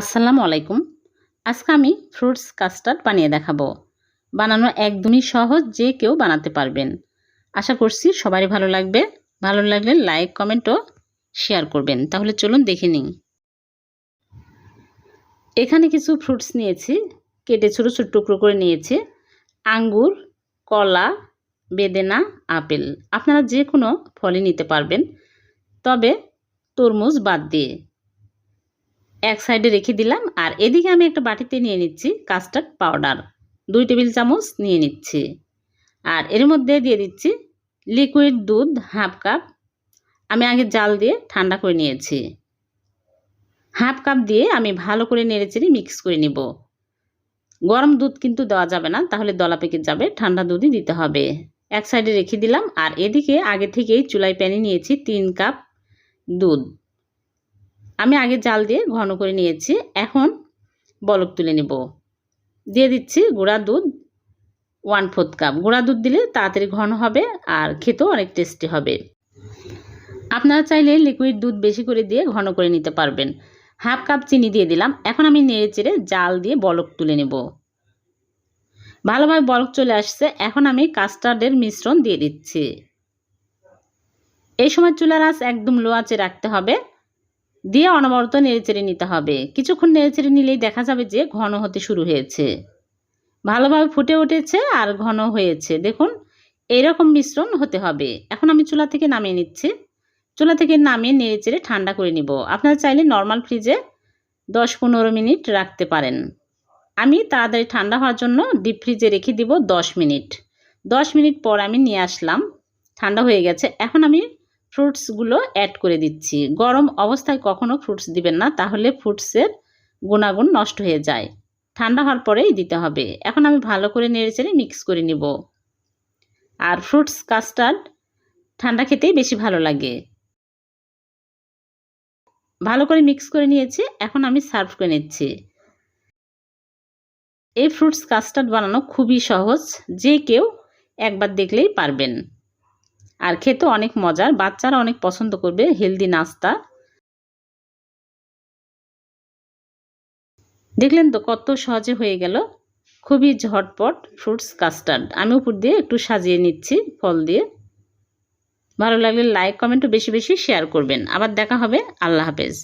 আসসালামু আলাইকুম। আজকে আমি ফ্রুটস কাস্টার্ড বানিয়ে দেখাবো। বানানো একদমই সহজ, যে কেউ বানাতে পারবেন। আশা করছি সবারই ভালো লাগবে। ভালো লাগলে লাইক, কমেন্ট ও শেয়ার করবেন। তাহলে চলুন দেখে নিন এখানে কিছু ফ্রুটস নিয়েছি, কেটে ছোটো ছোটো টুকরো করে নিয়েছি। আঙ্গুর, কলা, বেদেনা, আপেল। আপনারা যে কোনো ফলই নিতে পারবেন। তবে তরমুজ বাদ দিয়ে। এক সাইডে রেখে দিলাম, আর এদিকে আমি একটা বাটিতে নিয়ে নিচ্ছি কাস্টার্ড পাউডার। দুই টেবিল চামচ নিয়ে নিচ্ছি। আর এর মধ্যে দিয়ে দিচ্ছি লিকুইড দুধ হাফ কাপ। আমি আগে জাল দিয়ে ঠান্ডা করে নিয়েছি। হাফ কাপ দিয়ে আমি ভালো করে নেড়েচেড়ে মিক্স করে নিব। গরম দুধ কিন্তু দেওয়া যাবে না, তাহলে দলা পেকে যাবে, ঠান্ডা দুধই দিতে হবে। এক সাইডে রেখে দিলাম, আর এদিকে আগে থেকেই চুলাই প্যানে নিয়েছি তিন কাপ দুধ। আমি আগে জাল দিয়ে ঘন করে নিয়েছি। এখন বলক তুলে নেব। দিয়ে দিচ্ছি গুঁড়া দুধ ওয়ান ফোর্থ কাপ গুঁড়া দুধ দিলে তাড়াতাড়ি ঘন হবে আর খেতেও অনেক টেস্টি হবে। আপনারা চাইলে লিকুইড দুধ বেশি করে দিয়ে ঘন করে নিতে পারবেন। হাফ কাপ চিনি দিয়ে দিলাম। এখন আমি নেড়ে চেড়ে জাল দিয়ে বলক তুলে নেব। ভালোভাবে বলক চলে আসছে। এখন আমি কাস্টার্ডের মিশ্রণ দিয়ে দিচ্ছি। এই সময় চুলার আঁচ একদম লো আঁচে রাখতে হবে। দিয়ে অনবরত নেড়েচেড়ে নিতে হবে। কিছুক্ষণ নেড়েচেড়ে নিলেই দেখা যাবে যে ঘন হতে শুরু হয়েছে। ভালোভাবে ফুটে উঠেছে আর ঘন হয়েছে। দেখুন এইরকম মিশ্রণ হতে হবে। এখন আমি চুলা থেকে নামিয়ে নিচ্ছি। চুলা থেকে নামিয়ে নেড়েচেড়ে ঠান্ডা করে নিব। আপনারা চাইলে নর্মাল ফ্রিজে দশ পনেরো মিনিট রাখতে পারেন। আমি তাড়াতাড়ি ঠান্ডা হওয়ার জন্য ডিপ ফ্রিজে রেখে দিব দশ মিনিট। দশ মিনিট পর আমি নিয়ে আসলাম। ঠান্ডা হয়ে গেছে। এখন আমি ফ্রুটসগুলো অ্যাড করে দিচ্ছি। গরম অবস্থায় কখনো ফ্রুটস দিবেন না, তাহলে ফ্রুটসের গুণাগুণ নষ্ট হয়ে যায়। ঠান্ডা হওয়ার পরেই দিতে হবে। এখন আমি ভালো করে নেড়েচেড়ে মিক্স করে নিব। আর ফ্রুটস কাস্টার্ড ঠান্ডা খেতেই বেশি ভালো লাগে। ভালো করে মিক্স করে নিয়েছি, এখন আমি সার্ভ করে নিচ্ছি। এই ফ্রুটস কাস্টার্ড বানানো খুবই সহজ, যে কেউ একবার দেখলেই পারবেন। আর খেতে অনেক মজার। বাচ্চারা অনেক পছন্দ করবে হেলদি নাস্তা। দেখলেন তো কত সহজে হয়ে গেল। খুবই ঝটপট ফ্রুটস কাস্টার্ড আমি উপর দিয়ে একটু সাজিয়ে নিচ্ছি ফল দিয়ে। ভালো লাগলে লাইক কমেন্টও বেশি বেশি শেয়ার করবেন। আবার দেখা হবে। আল্লাহ হাফেজ।